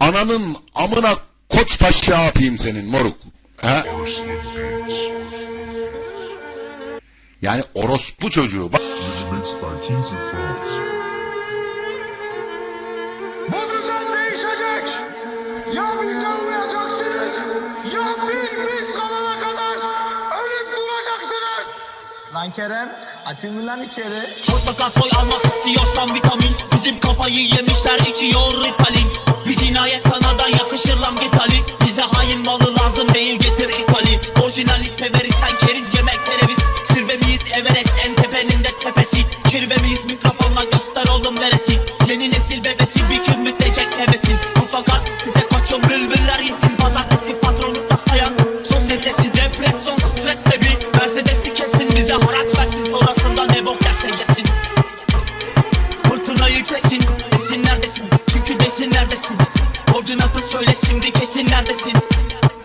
Ananın amına koç taşı atayım senin moruk. Ha? Yani orospu çocuğu. Bak. Bu düzen değişecek. Ya bize uyacaksınız ya biz biz kalana kadar ölüp duracaksınız. Lan Kerem, atayım lan içeri? Mutlaka soy almak istiyorsan vitamin Bizim kafayı yemişler içiyor ritalin yakışır lan git Ali Bize hain malı lazım değil getir ipali. Orijinali severiz sen keriz yemek kereviz Zirve miyiz? Everest en tepenin de tepesi. Kirve miyiz? Mikrofonla göster oğlum neresi? Yeni nesil bebesi bir gün mütecek hevesin. Bu fakat bize koçum bülbüller yesin Pazartesi patronlukta sayan Sosyetesi depresyon stres de bir Mercedes'i kesin. Bize haraç neredesin? Koordinatı söyle şimdi kesin neredesin?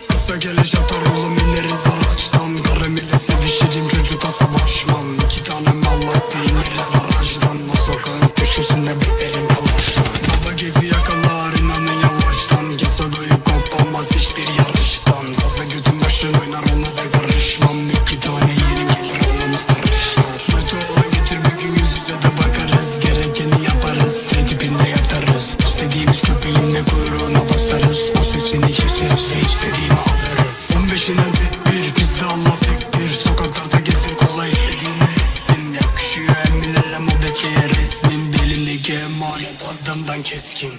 Kısa geliş atar oğlum ineriz. Araçtan Karım ile sevişirim çocukla savaşmam. İki tane mallak ineriz garajdan O sokağın köşesinde beklerim yavaştan Baba gibi yakalar inanın yavaştan. Kesa doyu kopamaz hiçbir yarıştan alırız 15'ine bir biz de Allah tektir Sokaklarda gezdim kolay istediğini istin Yakışıyor eminlerle mobeseye resmin Belindeki emanet adamdan keskin.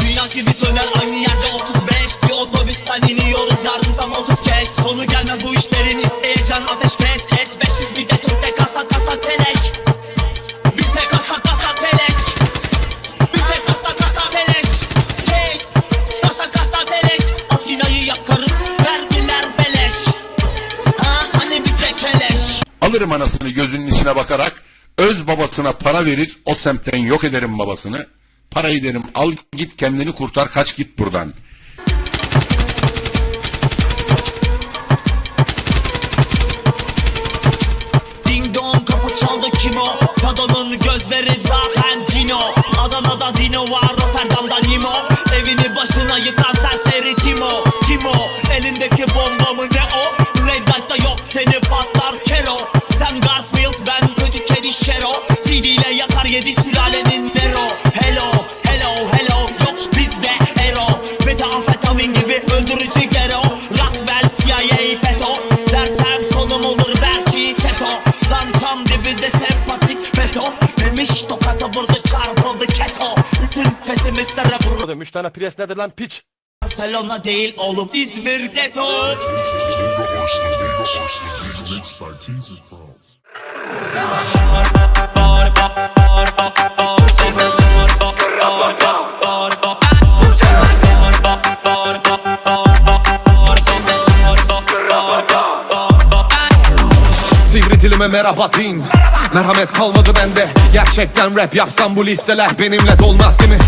Dünya gibi döner aynı yerde 35 Bir otobüsten iniyoruz yarın tam 30 keş. Sonu gelmez bu işlerin isteyeceğin ateş kes alırım anasını gözünün içine bakarak öz babasına para verir o semtten yok ederim babasını. Parayı derim al git kendini kurtar kaç git buradan. Ding dong kapı çaldı kim o? Kadının gözleri zaten Cino Adana'da Dino var Rotterdam'da Nimo Evini başına yıkan serseri Timo Timo CD ile yakar yedi sülalenin Nero. Hello hello hello. Yok bizde Ero. Metamfetamin gibi öldürücü gero. Rockwell CIA FETÖ Dersem sonum olur belki çeto. Lan tam dibinde sempatik FETÖ Memiş tokata vurdu çarpıldı keto. Bütün pesimistlere Oğlum 3 tane pres nedir lan piç? Barcelona değil oğlum İzmir geto Sivri dilime merhaba din. Merhamet kalmadı bende. Gerçekten rap yapsam bu listeler benimle dolmaz değil mi?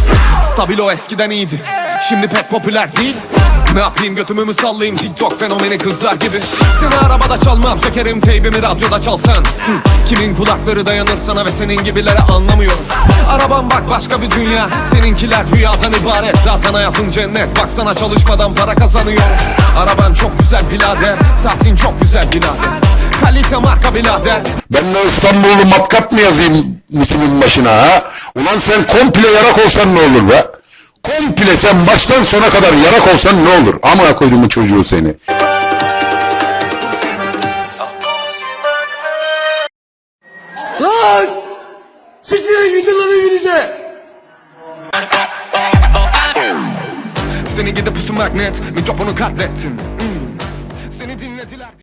Stabil o eskiden iyiydi. Şimdi pek popüler değil. Ne yapayım götümü mü sallayayım? TikTok fenomeni kızlar gibi. Seni arabada çalmam sökerim teybimi radyoda çalsan. Kimin kulakları dayanır sana ve senin gibilere anlamıyorum. Arabam bak başka bir dünya. Seninkiler rüyadan ibaret. Zaten hayatın cennet. Baksana çalışmadan para kazanıyor Araban çok güzel birader. Saatin çok güzel birader Kalite marka birader Ben de İstanbullu matkat mı yazayım mitimin başına ha? Ulan sen komple yarak olsan ne olur be? Komple sen baştan sona kadar yarak olsan ne olur? Amına koyduğumun çocuğu seni. Seni gidip pusu magnet Mikrofonu katlettin Hmm. Seni dinlediler